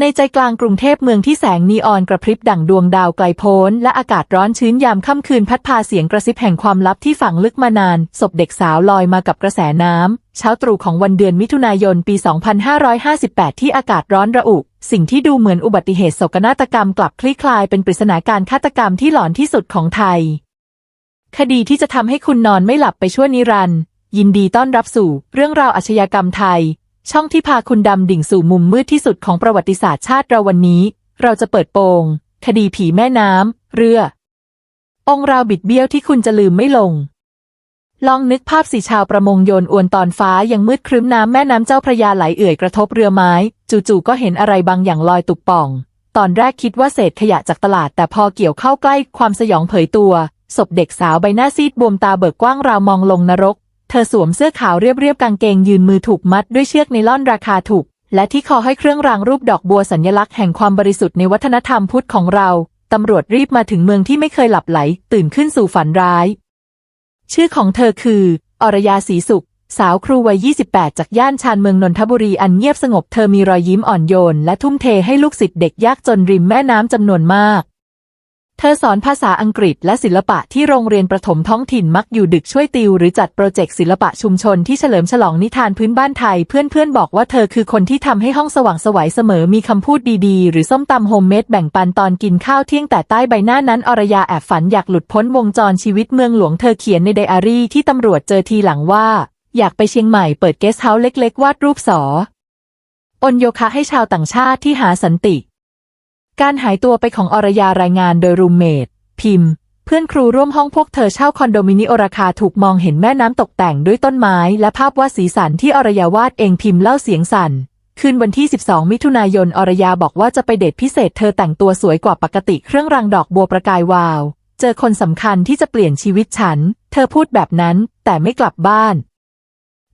ในใจกลางกรุงเทพเมืองที่แสงนีออนกระพริบดั่งดวงดาวไกลโพ้น และอากาศร้อนชื้นยามค่ำคืนพัดพาเสียงกระซิบแห่งความลับที่ฝังลึกมานาน ศพเด็กสาวลอยมากับกระแสน้ำ เช้าตรู่ของวันเดือนมิถุนายนปี 2558 ที่อากาศร้อนระอุ สิ่งที่ดูเหมือนอุบัติเหตุโศกนาฏกรรมกลับคลี่คลายเป็นปริศนาการฆาตกรรมที่หลอนที่สุดของไทย คดีที่จะทำให้คุณนอนไม่หลับไปชั่วนิรันดร์ยินดีต้อนรับสู่ เรื่องราวอาชญากรรมไทย ช่องที่พาคุณดำดิ่งสู่มุมมืดที่สุดของประวัติศาสตร์ชาติเราวันนี้ เราจะเปิดโปง คดีผีแม่น้ำ เรือ องราวบิดเบี้ยวที่คุณจะลืมไม่ลง ลองนึกภาพสีชาวประมงโยนอวนตอนฟ้ายังมืดครึ้มน้ำแม่น้ำเจ้าพระยาไหลเอื่อยกระทบเรือไม้ จู่ๆก็เห็นอะไรบางอย่างลอยตุกป่อง ตอนแรกคิดว่าเศษขยะจากตลาด แต่พอเกี่ยวเข้าใกล้ความสยองเผยตัวศพเด็กสาวใบหน้าซีดบวมตาเบิกกว้างราวมองลงนรก เธอสวมเสื้อขาวเรียบๆกางเกงยืนมือถูกมัดด้วยเชือกไนล่อนราคาถูก และที่คอให้เครื่องรางรูปดอกบัวสัญลักษณ์แห่งความบริสุทธิ์ในวัฒนธรรมพุทธของเรา ตำรวจรีบมาถึงเมืองที่ไม่เคยหลับไหล ตื่นขึ้นสู่ฝันร้าย ชื่อของเธอคือ อรยาศรีสุข สาวครูวัย 28 จากย่านชานเมืองนนทบุรีอันเงียบสงบเธอมีรอยยิ้มอ่อนโยน และทุ่มเทให้ลูกศิษย์เด็กยากจนริมแม่น้ำจำนวนมาก เธอสอนภาษาอังกฤษและศิลปะที่โรงเรียนประถมท้องถิ่นมักอยู่ดึกช่วยติว หรือจัดโปรเจกต์ศิลปะชุมชนที่เฉลิมฉลองนิทานพื้นบ้านไทย เพื่อนๆบอกว่าเธอคือคนที่ทำให้ห้องสว่างสวัยเสมอมีคำพูดดีๆ หรือส้มตำโฮมเมดแบ่งปันตอนกินข้าวเที่ยงแต่ใต้ใบหน้านั้นอรยาแอบฝันอยากหลุดพ้นวงจรชีวิตเมืองหลวงเธอเขียนในไดอารี่ที่ตำรวจเจอทีหลังว่า อยากไปเชียงใหม่เปิดเกสต์เฮาส์เล็ก ๆ วาดรูปสออนโยคะให้ชาวต่างชาติที่หาสันติ การหายตัวไปของอรยารายงานโดยรูมเมทพิมพ์ เพื่อนครูร่วมห้องพวกเธอเช่าคอนโดมิเนียมราคาถูกมองเห็นแม่น้ำตกแต่งด้วยต้นไม้ และภาพวาดสีสันที่อรยาวาดเองพิมพ์เล่าเสียงสั่นคืนวันที่ 12 มิถุนายน อรยาบอกว่าจะไปเดทพิเศษเธอแต่งตัวสวยกว่าปกติเครื่องรางดอกบัวประกายวาว เจอคนสำคัญที่จะเปลี่ยนชีวิตฉัน เธอพูดแบบนั้น แต่ไม่กลับบ้าน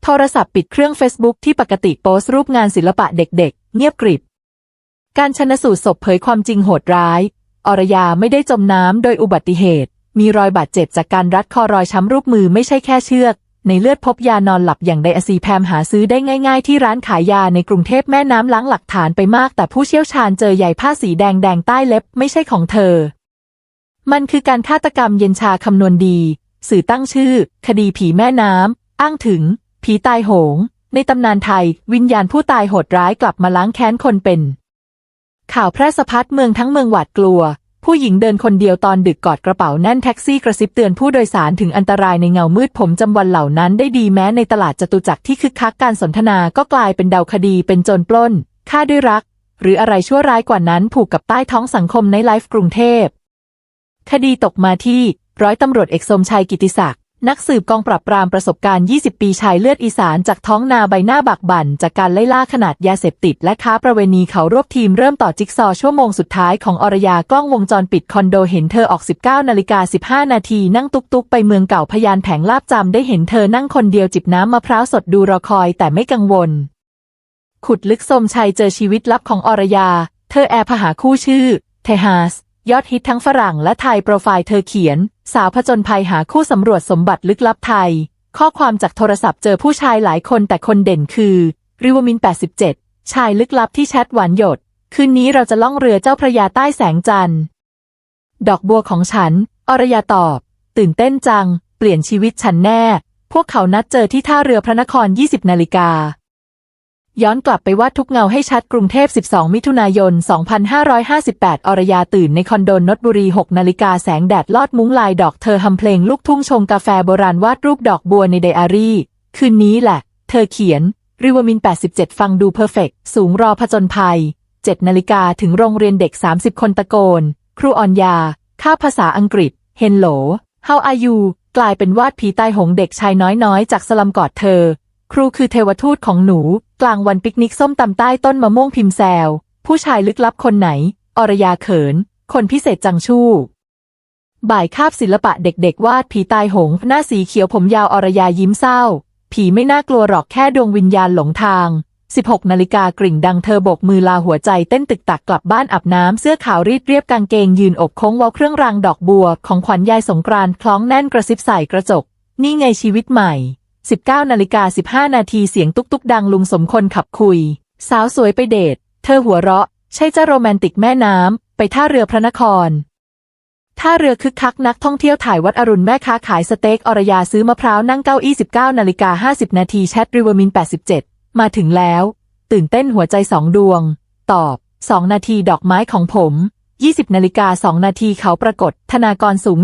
โทรศัพท์ปิดเครื่อง Facebook ที่ปกติโพสต์รูปงานศิลปะเด็กๆ เงียบกริบ การชนสูตรศพเผยความจริงโหดร้าย อรยาไม่ได้จมน้ำโดยอุบัติเหตุ มีรอยบาดเจ็บจากการรัดคอรอยช้ำรูปมือไม่ใช่แค่เชือก ในเลือดพบยานอนหลับอย่างไดอะซีแพมหาซื้อได้ง่ายๆ ที่ร้านขายยาในกรุงเทพแม่น้ำล้างหลักฐานไปมาก แต่ผู้เชี่ยวชาญเจอใยผ้าสีแดงแดงใต้เล็บไม่ใช่ของเธอ มันคือการฆาตกรรมเย็นชาคำนวณดี สื่อตั้งชื่อ คดีผีแม่น้ำอ้างถึง ผีตายโหง ในตำนานไทย วิญญาณผู้ตายโหดร้ายกลับมาล้างแค้นคนเป็น ข่าวแพร่สะพัดเมืองทั้งเมืองหวาดกลัว ผู้หญิงเดินคนเดียวตอนดึกกอดกระเป๋าแน่นแท็กซี่กระซิบเตือนผู้โดยสารถึงอันตรายในเงามืดผมจำวันเหล่านั้นได้ดีแม้ในตลาดจตุจักรที่คึกคักการสนทนาก็กลายเป็นเดาคดีเป็นโจรปล้นฆ่าด้วยรัก หรืออะไรชั่วร้ายกว่านั้นผูกกับใต้ท้องสังคมในไลฟ์กรุงเทพ คดีตกมาที่ร้อยตำรวจเอกสมชัยกิติศักดิ์ นักสืบกองปราบปรามประสบการณ์ 20 ปีชายเลือดอีสานจากท้องนาใบหน้าบักบั่น จากการไล่ล่าขนาดยาเสพติด และค้าประเวณีเขารวบทีมเริ่มต่อจิ๊กซอชั่วโมงสุดท้ายของอรยากล้องวงจรปิดคอนโดเห็นเธอออก 19นาฬิกา15 นาทีนั่งตุกตุกไปเมืองเก่าพยานแผงลาบจำได้เห็นเธอนั่งคนเดียวจิบน้ำมะพร้าวสดดูรอคอยแต่ไม่กังวล ขุดลึกสมชัยเจอชีวิตลับของอรยา เธอแอบหาคู่ชื่อเทฮาส ยอดฮิตทั้งฝรั่งและไทยโปรไฟล์เธอเขียน สาวผจญภัยหาคู่สำรวจสมบัติลึกลับไทย ข้อความจากโทรศัพท์เจอผู้ชายหลายคนแต่คนเด่นคือริวมิน 87 ชายลึกลับที่แชทหวานหยด คืนนี้เราจะล่องเรือเจ้าพระยาใต้แสงจันทร์ ดอกบัวของฉัน อรยาตอบ ตื่นเต้นจัง เปลี่ยนชีวิตฉันแน่ พวกเขานัดเจอที่ท่าเรือพระนคร 20 นาฬิกา ย้อนกลับไปวาดทุกเงาให้ชัดกรุงเทพ 12 มิถุนายน 2558 อรยาตื่นในคอนโดนนทบุรี 6 นาฬิกาแสงแดดลอดมุ้งลายดอกเธอทำเพลงลูกทุ่งชงกาแฟโบราณวาดรูปดอกบัวในไดอารี่ คืนนี้แหละ เธอเขียน ริวมิน 87 ฟังดูเพอร์เฟกสูงรอผจญภัย 7 นาฬิกาถึงโรงเรียนเด็ก 30 คนตะโกน ครูออนยา ค่าภาษาอังกฤษ เฮนโหล How are you กลายเป็นวาดผีตายหงเด็กชายน้อยๆ จากสลัมกอดเธอ ครูคือเทวทูตของหนู กลางวันปิกนิกส้มตำใต้ต้นมะม่วงพิมพ์แซว ผู้ชายลึกลับคนไหน อรยาเขิน คนพิเศษจังชู่ บ่ายคาบศิลปะเด็กๆ วาดผีตายโหง หน้าสีเขียวผมยาวอรยายิ้มเศร้า ผีไม่น่ากลัวหรอกแค่ดวงวิญญาณหลงทาง 16 นาฬิกากริ่งดังเธอโบกมือลาหัวใจเต้นตึกตักกลับบ้านอาบน้ำเสื้อขาวรีดเรียบกางเกงยืนอกโค้งว้าเครื่องรางดอกบัว ของขวัญยายสงกรานต์คล้องแน่นกระซิบใส่กระจก นี่ไงชีวิตใหม่ 19นาฬิกา15 นาทีเสียงตุ๊กตุ๊กดังลุงสมคนขับคุย สาวสวยไปเดท เธอหัวเราะ ใช่จะโรแมนติกแม่น้ำ ไปท่าเรือพระนคร ท่าเรือคึกคักนักท่องเที่ยวถ่ายวัดอรุณแม่ค้าขายสเต็กอรยาซื้อมะพร้าวนั่งเก้าอี้19นาฬิกา50 นาทีแชทริเวอร์มิน 87 มาถึงแล้ว ตื่นเต้นหัวใจสองดวง ตอบ 2 นาทีดอกไม้ของผม20นาฬิกา2นาทีเขาปรากฏ ธนากรสูง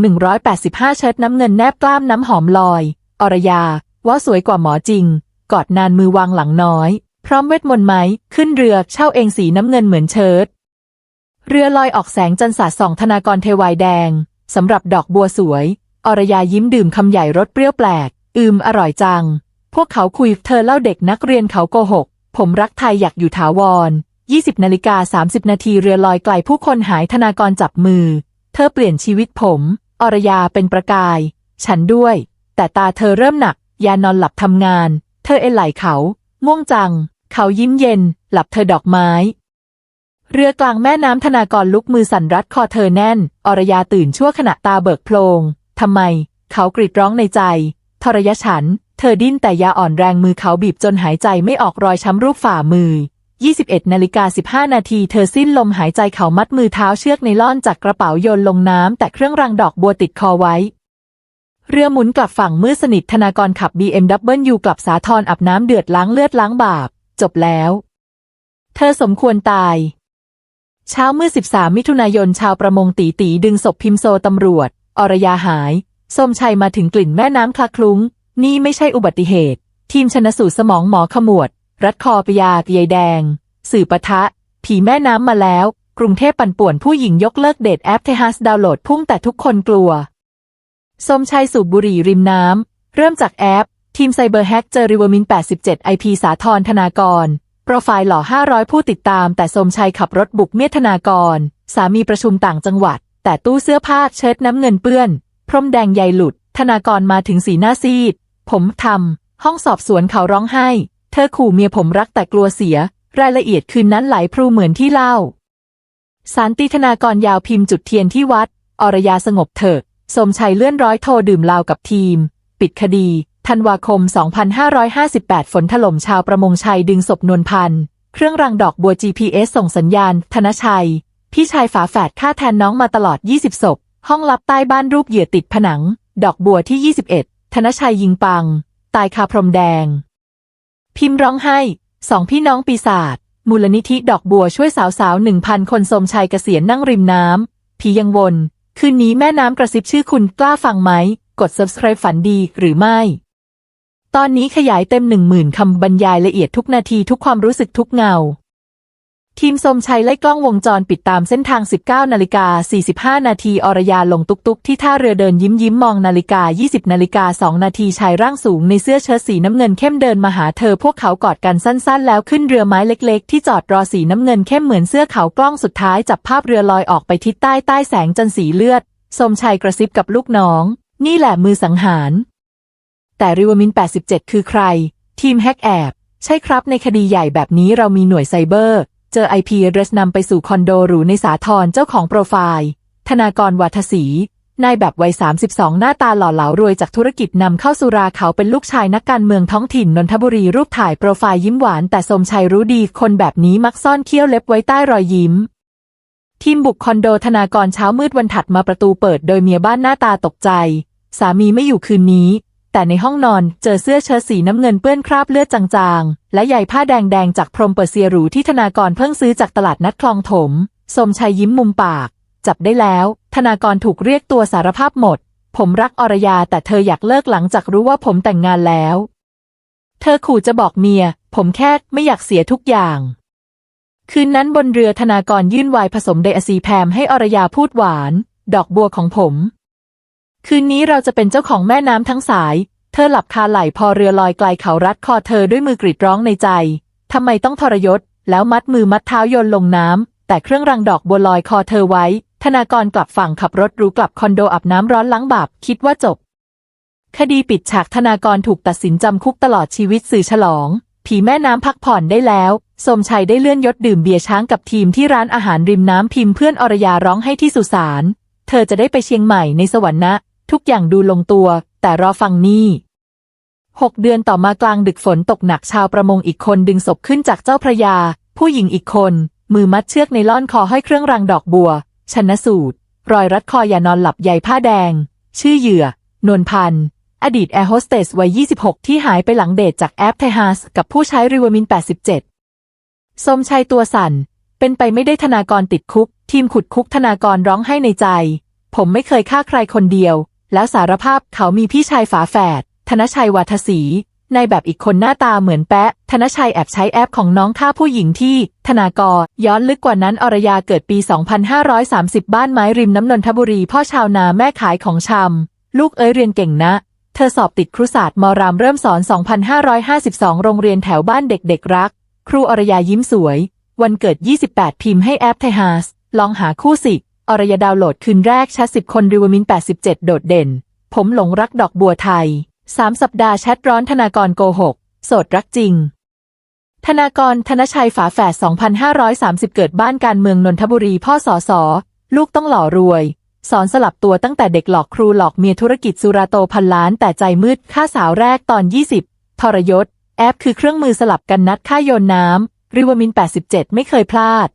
185 เชิดน้ำเงินแนบกล้ามน้ำหอมลอย อรยา ว่าสวยกว่าหมอจริง กอดนานมือวางหลังน้อย พร้อมเวทมนต์ไหม ขึ้นเรือเช่าเองสีน้ำเงินเหมือนเชิดเรือลอยออกแสงจันทร์สาดส่องธนากรเทวายแดง สำหรับดอกบัวสวย อรยายิ้มดื่มคำใหญ่รสเปรี้ยวแปลก อืมอร่อยจัง พวกเขาคุยเธอเล่าเด็กนักเรียนเขาโกหก ผมรักไทยอยากอยู่ถาวร 20นาฬิกา30 นาทีเรือลอยไกลผู้คนหายธนากรจับมือ เธอเปลี่ยนชีวิตผม อรยาเป็นประกาย ฉันด้วย แต่ตาเธอเริ่มหนัก ยานอนหลับทำงาน เธอเอนไหลเขาง่วงจัง เขายิ้มเย็น หลับเธอดอกไม้ เรือกลางแม่น้ำธนากรลุกมือสั่นรัดคอเธอแน่น อรยาตื่นชั่วขณะตาเบิกโพลงทำไม เขากรีดร้องในใจ ทรยฉัน เธอดิ้นแต่ยาอ่อนแรงมือเขาบีบจนหายใจไม่ออกรอยช้ำรูปฝ่ามือ21นาฬิกา15 นาทีเธอสิ้นลมหายใจเขามัดมือเท้าเชือกไนล่อนจากกระเป๋าโยนลงน้ำแต่เครื่องรางดอกบัวติดคอไว้ เรือหมุนกลับฝั่งมืดสนิทธนากรขับ BMW กลับสาทรอาบน้ำเดือดล้างเลือดล้างบาป จบแล้ว เธอสมควรตาย เช้ามืด13 มิถุนายนชาวประมงตีตีดึงศพพิมโซตำรวจ อรยาหาย ส้มชัยมาถึงกลิ่นแม่น้ำคลาคลุ้ง นี่ไม่ใช่อุบัติเหตุ ทีมชนสูตรสมองหมอขมวด รัดคอปยาใยแดง สื่อปะทะ ผีแม่น้ำมาแล้ว กรุงเทพปั่นป่วนผู้หญิงยกเลิกเดทแอปเทฮัสดาวน์โหลดพุ่งแต่ทุกคนกลัว สมชัยสูบบุหรี่ริมน้ำ เริ่มจากแอป ทีมไซเบอร์แฮกเจอริเวอร์มิน 87 IP สาทรธนากร โปรไฟล์หล่อ 500 ผู้ติดตาม แต่สมชัยขับรถบุกเมียธนากร สามีประชุมต่างจังหวัด แต่ตู้เสื้อผ้าเชิ้ตน้ำเงินเปื้อน พรมแดงใยหลุด ธนากรมาถึงสีหน้าซีด ผมทำห้องสอบสวนเขาร้องไห้ เธอขู่เมียผมรักแต่กลัวเสีย รายละเอียดคืนนั้นไหลพรูเหมือนที่เล่าสารตีธนากรยาวพิมพ์จุดเทียนที่วัด อรยาสงบเถิด สมชัยเลื่อนร้อยโทรดื่มเหล้ากับทีม ปิดคดี ธันวาคม 2558 ฝนถล่มชาวประมงชัยดึงศพนวลพันธ์ เครื่องรังดอกบัว GPS ส่งสัญญาณ ธนชัย พี่ชายฝาแฝดฆ่าแทนน้องมาตลอด 20 ศพ ห้องลับใต้บ้านรูปเหยื่อติดผนัง ดอกบัวที่ 21 ธนชัยยิงปัง ตายคาพรมแดง พิมพ์ร้องไห้ สองพี่น้องปีศาจ มูลนิธิดอกบัวช่วยสาวสาวหนึ่งพันคนสมชัยเกษียณนั่งริมน้ำผียังวน คืนนี้แม่น้ำกระซิบชื่อคุณกล้าฟังไหม กด subscribe ฝันดีหรือไม่ ตอนนี้ขยายเต็มหนึ่งหมื่นคำบรรยายละเอียดทุกนาทีทุกความรู้สึกทุกเงา ทีมสมชัยไล่กล้องวงจรปิดตามเส้นทาง 19 นาฬิกา 45 นาทีอรยาลงตุกตุกที่ท่าเรือเดินยิ้มยิ้มมองนาฬิกา 20 นาฬิกา 2 นาทีชายร่างสูงในเสื้อเชิ้ตสีน้ำเงินเข้มเดินมาหาเธอพวกเขากอดกันสั้นๆ แล้วขึ้นเรือไม้เล็กๆ ที่จอดรอสีน้ำเงินเข้มเหมือนเสื้อเขาวกล้องสุดท้ายจับภาพเรือลอยออกไปทิศใต้ใต้แสงจันทร์สีเลือด สมชัยกระซิบกับลูกน้อง นี่แหละมือสังหาร แต่ริวมิน 87 คือใคร ทีมแฮกแอบ ใช่ครับในคดีใหญ่แบบนี้เรามีหน่วยไซเบอร์ เจอ IP address นำไปสู่คอนโดหรูในสาทรเจ้าของโปรไฟล์ ธนากรวัฒศรีนายแบบวัย 32 หน้าตาหล่อเหลารวยจากธุรกิจนำเข้าสุราเขาเป็นลูกชายนักการเมืองท้องถิ่นนนทบุรีรูปถ่ายโปรไฟล์ยิ้มหวานแต่สมชัยรู้ดีคนแบบนี้มักซ่อนเขี้ยวเล็บไว้ใต้รอยยิ้ม ทีมบุกคอนโดธนากรเช้ามืดวันถัดมาประตูเปิดโดยเมียบ้านหน้าตาตกใจ สามีไม่อยู่คืนนี้ แต่ในห้องนอนเจอเสื้อเชิ้ตสีน้ำเงินเปื้อนคราบเลือดจางๆ และใยผ้าแดงๆ จากพรมเปอร์เซียหรูที่ธนากรเพิ่งซื้อจากตลาดนัดคลองถม สมชัยยิ้มมุมปาก จับได้แล้ว ธนากรถูกเรียกตัวสารภาพหมด ผมรักอรยาแต่เธออยากเลิกหลังจากรู้ว่าผมแต่งงานแล้ว เธอขู่จะบอกเมีย ผมแค่ไม่อยากเสียทุกอย่างคืนนั้นบนเรือธนากรยื่นไวน์ผสมไดอะซีแพมให้อรยาพูดหวาน ดอกบัวของผม คืนนี้เราจะเป็นเจ้าของแม่น้ำทั้งสาย เธอหลับคาไหลพอเรือลอยไกลเขารัดคอเธอด้วยมือกรีดร้องในใจ ทำไมต้องทรยศ แล้วมัดมือมัดเท้าโยนลงน้ำ แต่เครื่องรังดอกบัวลอยคอเธอไว้ ธนากรกลับฝั่งขับรถรูกลับคอนโดอาบน้ำร้อนล้างบาปคิดว่าจบ คดีปิดฉากธนากรถูกตัดสินจำคุกตลอดชีวิตสื่อฉลอง ผีแม่น้ำพักผ่อนได้แล้ว สมชัยได้เลื่อนยศดื่มเบียร์ช้างกับทีมที่ร้านอาหารริมน้ำพิมพ์เพื่อนอรยาร้องให้ที่สุสาน เธอจะได้ไปเชียงใหม่ในสวรรค์นะ ทุกอย่างดูลงตัว แต่รอฟังนี่หกเดือนต่อมากลางดึกฝนตกหนักชาวประมงอีกคนดึงศพขึ้นจากเจ้าพระยา ผู้หญิงอีกคน มือมัดเชือกในล่อนคอห้อยเครื่องรางดอกบัวชนสูตร รอยรัดคออย่านอนหลับใยผ้าแดง ชื่อเหยื่อนวลพันธ์อดีตแอร์โฮสเตสวัย 26 ที่หายไปหลังเดทจากแอปไทฮัสกับผู้ใช้ริวามิน 87 สมชัยตัวสั่น เป็นไปไม่ได้ธนากรติดคุก ทีมขุดคุกธนากรร้องให้ในใจ ผมไม่เคยฆ่าใครคนเดียว แล้วสารภาพเขามีพี่ชายฝาแฝดธนชัยวาทศรีในแบบอีกคนหน้าตาเหมือนแปะ ธนชัยแอบใช้แอปของน้องฆ่าผู้หญิงที่ ธนากร ย้อนลึกกว่านั้นอรยาเกิดปี 2530 บ้านไม้ริมน้ำนนทบุรี พ่อชาวนาแม่ขายของชำ ลูกเอ้ยเรียนเก่งนะ เธอสอบติดครุศาสตร์มรามเริ่มสอน 2552 โรงเรียนแถวบ้านเด็กๆรัก ครูอรยายิ้มสวย วันเกิด 28 พิมพ์ให้แอปไทฮัสลองหาคู่สิ อรยาดาวโหลดคืนแรกแชทสิบคนริวมิน 87 โดดเด่น ผมหลงรักดอกบัวไทย สามสัปดาห์แชทร้อนธนากรโกหก โสดรักจริง ธนากรธนชัยฝาแฝด 2530 เกิดบ้านการเมืองนนทบุรีพ่อสอสอลูกต้องหล่อรวย สอนสลับตัวตั้งแต่เด็กหลอกครูหลอกเมียธุรกิจสุราโตพันล้านแต่ใจมืดฆ่าสาวแรกตอน 20 ทรยศ แอปคือเครื่องมือสลับกันนัดฆ่าโยนน้ำริวมิน 87 ไม่เคยพลาด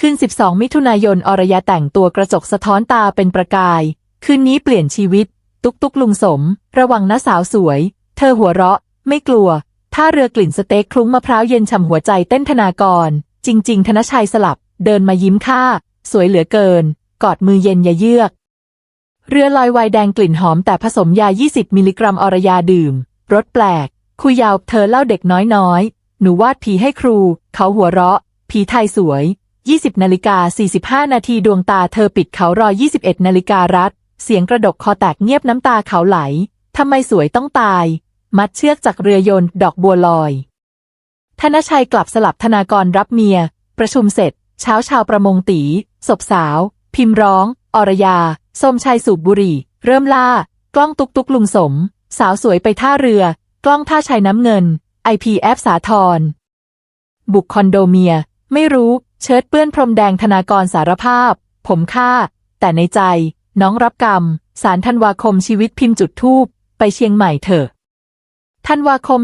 คืน 12 มิถุนายน อรยาแต่งตัวกระจกสะท้อนตาเป็นประกาย คืนนี้เปลี่ยนชีวิต ตุกตุกลุงสม ระวังนะสาวสวย เธอหัวเราะ ไม่กลัวท่าเรือกลิ่นสเต็กคลุ้งมะพร้าวเย็นฉ่ำหัวใจเต้นธนากร จริง ๆ ธนชัยสลับ เดินมายิ้มค่า สวยเหลือเกิน กอดมือเย็นอย่าเยือก เรือลอยวน์แดงกลิ่นหอมแต่ผสมยา 20 มิลลิกรัม อรยาดื่ม รสแปลก คุยยาว เธอเล่าเด็กน้อยๆ หนูวาดผีให้ครู เขาหัวเราะ ผีไทยสวย 20นาฬิกา45 นาทีดวงตาเธอปิดเขารอ 21นาฬิการัด เสียงกระดกคอแตกเงียบน้ำตาเขาไหล ทำไมสวยต้องตาย มัดเชือกจากเรือยนต์ดอกบัวลอย ธนชัยกลับสลับธนากรรับเมีย ประชุมเสร็จ เช้าชาวประมงตี ศพสาว พิมพ์ร้อง อรยา สมชัยสูบบุหรี่เริ่มล่า กล้องตุกตุกลุงสม สาวสวยไปท่าเรือ กล้องท่าชัยน้ำเงิน IPF สาทรบุกคอนโดเมีย ไม่รู้ เชิดเปื้อนพรมแดงธนากรสารภาพ ผมฆ่า แต่ในใจ น้องรับกรรม สารธันวาคมชีวิตพิมพ์จุดทูบไปเชียงใหม่เถอะธันวาคม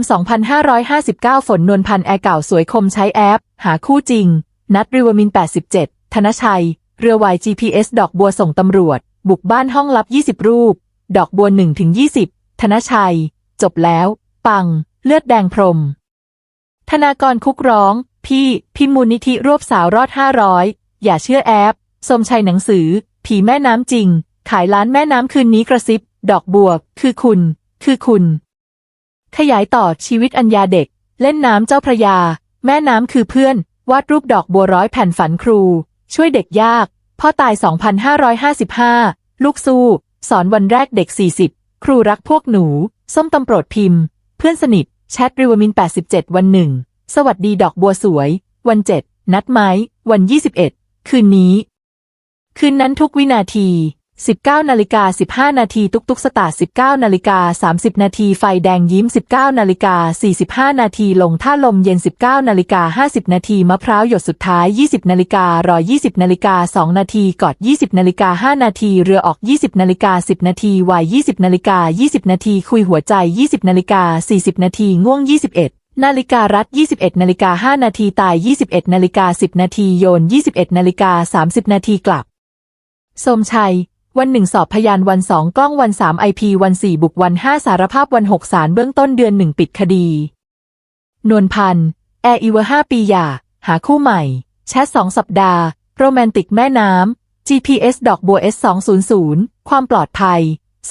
2559 ฝนนวลพันธ์แอร์เก่าสวยคมใช้แอป หาคู่จริง นัดริวมิน 87 ธนชัย เรือวาย GPS ดอกบัวส่งตำรวจ บุกบ้านห้องลับ 20 รูป ดอกบัว1ถึง20 ธนชัย จบแล้ว ปัง เลือดแดงพรม ธนากรคุกร้อง พี่ พิมมูลนิธิรวบสาวรอด500อย่าเชื่อแอปสมชัยหนังสือ ผีแม่น้ำจริง ขายร้านแม่น้ำคืนนี้กระซิบ ดอกบัวคือคุณ คือคุณ ขยายต่อชีวิตอัญญาเด็ก เล่นน้ำเจ้าพระยา แม่น้ำคือเพื่อน วาดรูปดอกบัวร้อยแผ่นฝันครู ช่วยเด็กยาก พ่อตาย 2555 ลูกสู้ สอนวันแรกเด็ก 40 ครูรักพวกหนู ส้มตำโปรดพิมพ์ เพื่อนสนิทแชทริวมิน 87 วันหนึ่ง สวัสดีดอกบัวสวย วัน7นัดไหมวัน21คืนนี้ คืนนั้นทุกวินาที 19นาฬิกา15 นาทีตุกตุกสตาร์19นาฬิกา30 นาทีไฟแดงยิ้ม 19นาฬิกา45 นาทีลงท่าลมเย็น 19นาฬิกา50 นาทีมะพร้าวหยดสุดท้าย 20นาฬิการอ20นาฬิกา2นาทีกอด 20นาฬิกา5นาทีเรือออก 20นาฬิกา10 นาทีวาย20นาฬิกา20 นาทีคุยหัวใจ 20นาฬิกา40 นาทีง่วง 21 นาฬิการัด21นาฬิกา5นาทีตาย 21นาฬิกา10นาทีโยน 21นาฬิกา30นาทีกลับ สมชัย วันหนึ่งสอบพยานวันสองกล้องวันสามไอพีวันสี่บุกวันห้าสารภาพวันหกสารเบื้องต้นเดือนหนึ่งปิดคดี นวลพันธ์แอร์อีเวอร์ห้าปีหย่า หาคู่ใหม่ แชทสองสัปดาห์ โรแมนติกแม่น้ำ GPS ดอกบัว S 2 0 0ความปลอดภัย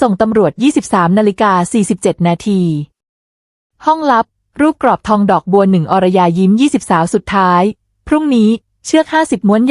ส่งตำรวจ 23นาฬิกา47นาทีห้องลับ รูปกรอบทองดอกบัวหนึ่งอรยายิ้ม 20 สาวสุดท้าย พรุ่งนี้เชือก 50 ม้วนยา